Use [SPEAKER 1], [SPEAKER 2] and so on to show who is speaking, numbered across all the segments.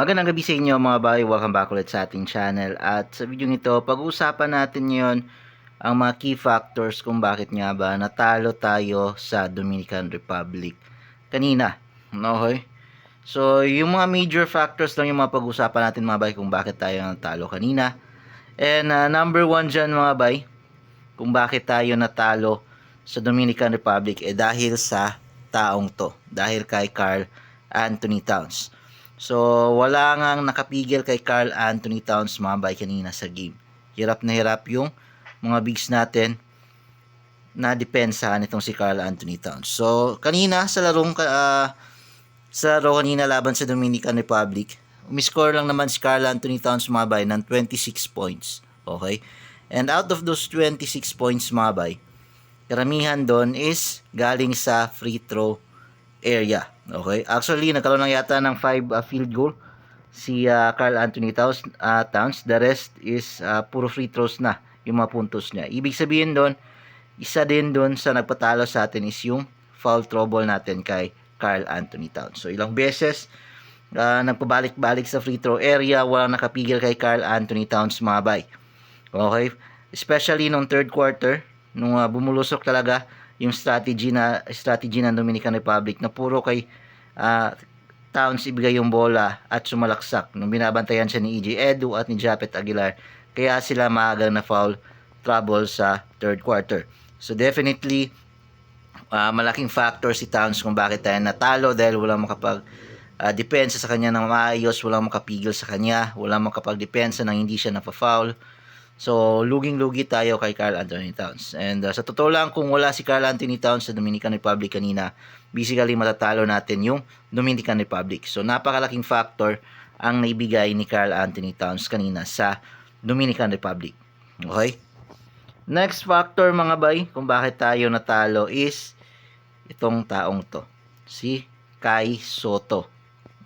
[SPEAKER 1] Magandang gabi sa inyo mga bay, welcome back ulit sa ating channel at sa video nito pag-uusapan natin ngayon ang mga key factors kung bakit nga ba natalo tayo sa Dominican Republic kanina. Okay? So yung mga major factors lang yung mga pag-uusapan natin mga bay kung bakit tayo natalo kanina. And uh, number one dyan mga bay, kung bakit tayo natalo sa Dominican Republic eh dahil sa taong to, dahil kay Carl Anthony Towns. So, wala ngang nakapigil kay Carl Anthony Towns mabay kanina sa game. Hirap na hirap yung mga bigs natin na depensahan itong si Carl Anthony Towns. So, kanina sa larong uh, sa laro kanina laban sa Dominican Republic, umiscore lang naman si Carl Anthony Towns mabay ng 26 points. Okay? And out of those 26 points mabay, karamihan doon is galing sa free throw area. Okay? Actually, nagkaroon lang yata ng 5 uh, field goal si uh, Carl Anthony Towns, uh, Towns. The rest is uh, puro free throws na yung mga puntos niya. Ibig sabihin doon, isa din doon sa nagpatalo sa atin is yung foul trouble natin kay Carl Anthony Towns. So, ilang beses uh, nagpabalik-balik sa free throw area, walang nakapigil kay Carl Anthony Towns mga bay. Okay? Especially nung third quarter, nung uh, bumulusok talaga yung strategy na strategy ng Dominican Republic na puro kay uh, Towns ibigay yung bola at sumalaksak. Nung binabantayan siya ni EJ Edu at ni Japet Aguilar kaya sila maagang na foul trouble sa third quarter. So definitely uh, malaking factor si Towns kung bakit tayo natalo dahil walang makapag uh, depensa sa kanya ng maayos walang makapigil sa kanya walang makapag-depensa nang hindi siya nafa-foul So, luging-lugi tayo kay Carl Anthony Towns. And uh, sa totoo lang, kung wala si Carl Anthony Towns sa Dominican Republic kanina, basically matatalo natin yung Dominican Republic. So, napakalaking factor ang naibigay ni Carl Anthony Towns kanina sa Dominican Republic. Okay? Next factor mga bay, kung bakit tayo natalo is itong taong to. Si Kai Soto.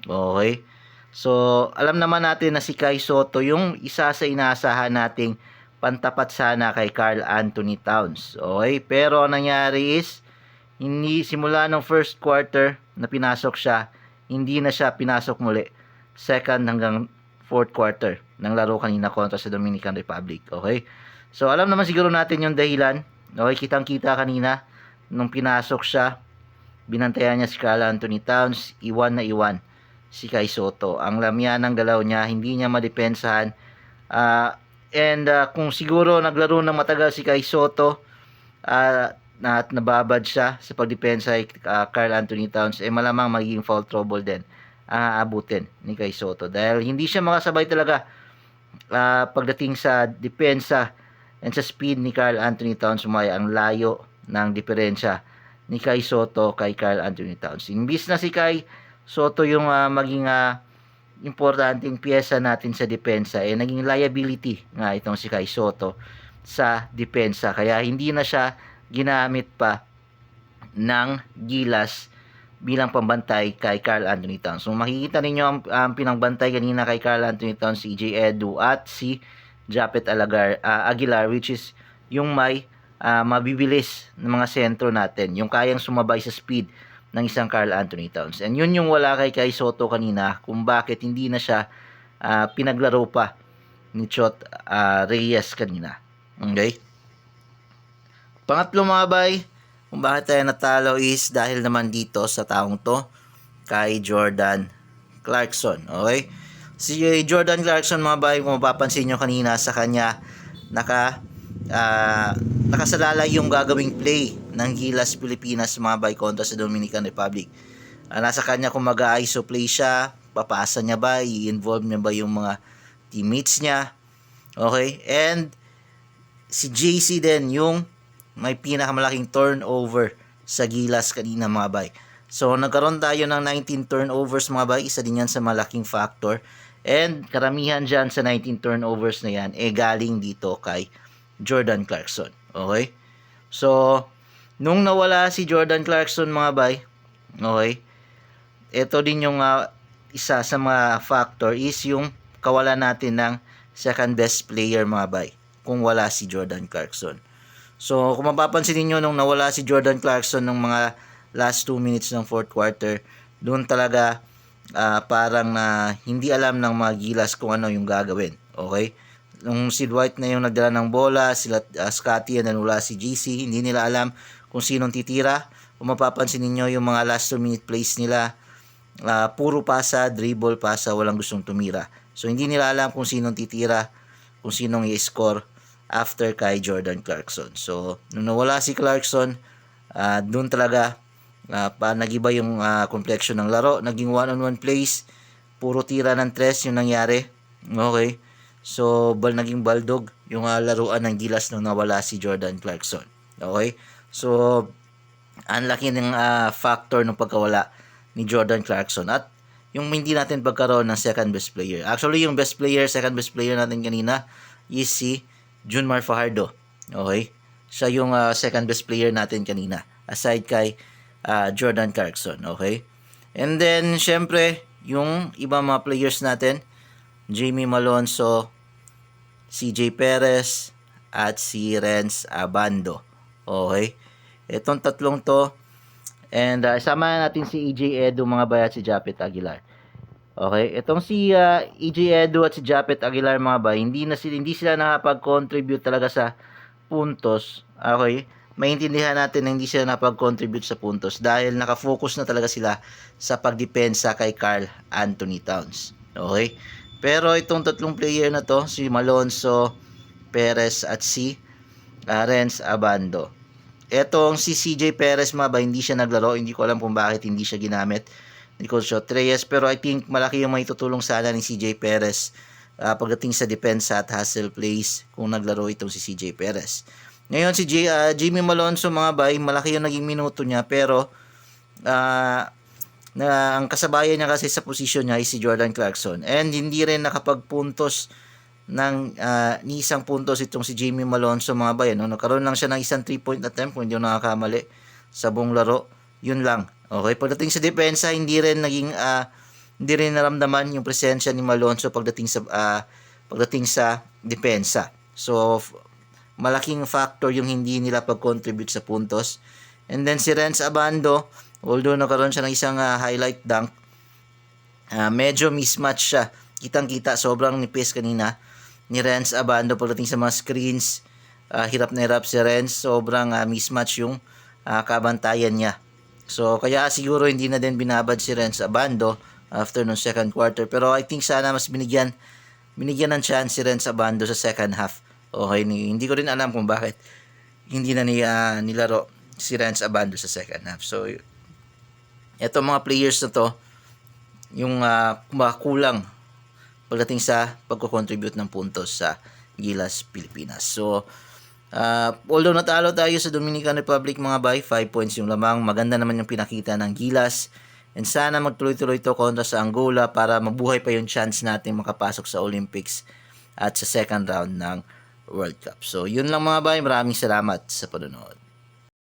[SPEAKER 1] Okay? So, alam naman natin na si Kai Soto yung isa sa inaasahan nating pantapat sana kay Carl Anthony Towns. Okay? Pero ang nangyari is, hindi simula ng first quarter na pinasok siya, hindi na siya pinasok muli. Second hanggang fourth quarter ng laro kanina kontra sa Dominican Republic. Okay? So, alam naman siguro natin yung dahilan. Okay? Kitang-kita kanina nung pinasok siya, binantayan niya si Carl Anthony Towns, iwan na iwan si Kai Soto. Ang lamya ng galaw niya, hindi niya madepensahan. Uh, and uh, kung siguro naglaro ng matagal si Kai Soto uh, at nababad siya sa pagdepensa kay uh, Carl Anthony Towns, eh malamang magiging foul trouble din ang aabutin ni Kai Soto. Dahil hindi siya makasabay talaga uh, pagdating sa depensa and sa speed ni Carl Anthony Towns sumaya ang layo ng diferensya ni Kai Soto kay Carl Anthony Towns. Imbis na si Kai Soto yung uh, maging uh, importanteng pyesa natin sa depensa eh naging liability nga itong si Kai Soto sa depensa. Kaya hindi na siya ginamit pa ng Gilas bilang pambantay kay Carl Anthony Towns. So makikita ninyo ang, ang pinangbantay kanina kay Carl Anthony Towns si EJ Edu at si Japet Alagar, uh, Aguilar which is yung may uh, mabibilis ng mga sentro natin, yung kayang sumabay sa speed ng isang Carl Anthony Towns. And yun yung wala kay Kai Soto kanina kung bakit hindi na siya uh, pinaglaro pa ni Chot uh, Reyes kanina. Okay? Pangatlo mga bay, kung bakit tayo natalo is dahil naman dito sa taong to kay Jordan Clarkson. Okay? Si Jordan Clarkson mga bay, kung mapapansin nyo kanina sa kanya, naka uh, nakasalalay yung gagawing play ng Gilas Pilipinas mga bay kontra sa Dominican Republic. Uh, nasa kanya kung mag-ISO play siya, papasa niya ba, i-involve niya ba yung mga teammates niya. Okay? And si JC din yung may pinakamalaking turnover sa Gilas kanina mga bay. So nagkaroon tayo ng 19 turnovers mga bay, isa din yan sa malaking factor. And karamihan dyan sa 19 turnovers na yan, eh galing dito kay Jordan Clarkson. Okay? So, Nung nawala si Jordan Clarkson mga bay, okay, ito din yung uh, isa sa mga factor is yung kawalan natin ng second best player mga bay kung wala si Jordan Clarkson. So, kung mapapansin niyo nung nawala si Jordan Clarkson ng mga last 2 minutes ng fourth quarter, doon talaga ah, parang na hindi alam ng mga Gilas kung ano yung gagawin. Okay? Nung si Dwight na yung nagdala ng bola, sila uh, Scotty and wala si GC, hindi nila alam kung sinong titira. Kung mapapansin ninyo yung mga last 2 minute plays nila, ah, puro pasa, dribble, pasa, walang gustong tumira. So hindi nila alam kung sinong titira, kung sinong i-score after kay Jordan Clarkson. So nung nawala si Clarkson, ah, doon talaga pa nagiba yung ah, complexion ng laro. Naging one-on-one plays, puro tira ng tres yung nangyari. Okay. So, bal naging baldog yung ah, laruan ng Gilas nung nawala si Jordan Clarkson. Okay? So, ang laki ng ah, factor ng pagkawala ni Jordan Clarkson at yung hindi natin pagkaroon ng second best player. Actually, yung best player, second best player natin kanina is si Junmar Fajardo. Okay? Siya yung ah, second best player natin kanina aside kay ah, Jordan Clarkson. Okay? And then, syempre, yung ibang mga players natin, Jamie Malonzo, CJ Perez, at si Renz Abando. Okay? Itong tatlong to, and uh, sama natin si EJ Edu mga bayat si Japet Aguilar. Okay, itong si uh, EJ Edu at si Japet Aguilar mga bay, hindi na sila hindi sila nakapag-contribute talaga sa puntos. Okay? Maintindihan natin na hindi sila nakapag-contribute sa puntos dahil nakafocus na talaga sila sa pagdepensa kay Carl Anthony Towns. Okay? Pero itong tatlong player na to, si Malonzo, Perez at si uh, Renz Abando. Etong si CJ Perez ba, hindi siya naglaro. Hindi ko alam kung bakit hindi siya ginamit ni Coach Reyes. Pero I think malaki yung may tutulong sana ni CJ Perez uh, pagdating sa depensa at hustle plays kung naglaro itong si CJ Perez. Ngayon si J, uh, Jimmy Malonzo mga bay, malaki yung naging minuto niya pero uh, na ang kasabayan niya kasi sa posisyon niya ay si Jordan Clarkson and hindi rin nakapagpuntos ng uh, ni isang puntos itong si Jamie Malonzo mga bayan. No? Nagkaroon lang siya ng isang 3-point attempt kung hindi ako nakakamali sa buong laro. Yun lang. Okay, pagdating sa depensa, hindi rin naging uh, hindi rin naramdaman yung presensya ni Malonzo pagdating sa uh, pagdating sa depensa. So malaking factor yung hindi nila pag-contribute sa puntos. And then si Renz Abando, although nagkaroon siya ng isang uh, highlight dunk, uh, medyo mismatch siya. Kitang-kita, sobrang nipis kanina ni Renz Abando pagdating sa mga screens. Uh, hirap na hirap si Renz. Sobrang uh, mismatch yung uh, kabantayan niya. So, kaya siguro hindi na din binabad si Renz Abando after nung second quarter. Pero I think sana mas binigyan binigyan ng chance si Renz Abando sa second half. Okay, hindi ko rin alam kung bakit hindi na niya nilaro si Renz Abando sa second half. So, eto mga players na to, yung uh, kulang pagdating sa pagko-contribute ng puntos sa Gilas, Pilipinas. So, uh, although natalo tayo sa Dominican Republic mga bay, 5 points yung lamang. Maganda naman yung pinakita ng Gilas. And sana magtuloy-tuloy ito kontra sa Angola para mabuhay pa yung chance natin makapasok sa Olympics at sa second round ng World Cup. So, yun lang mga bay. Maraming salamat sa panonood.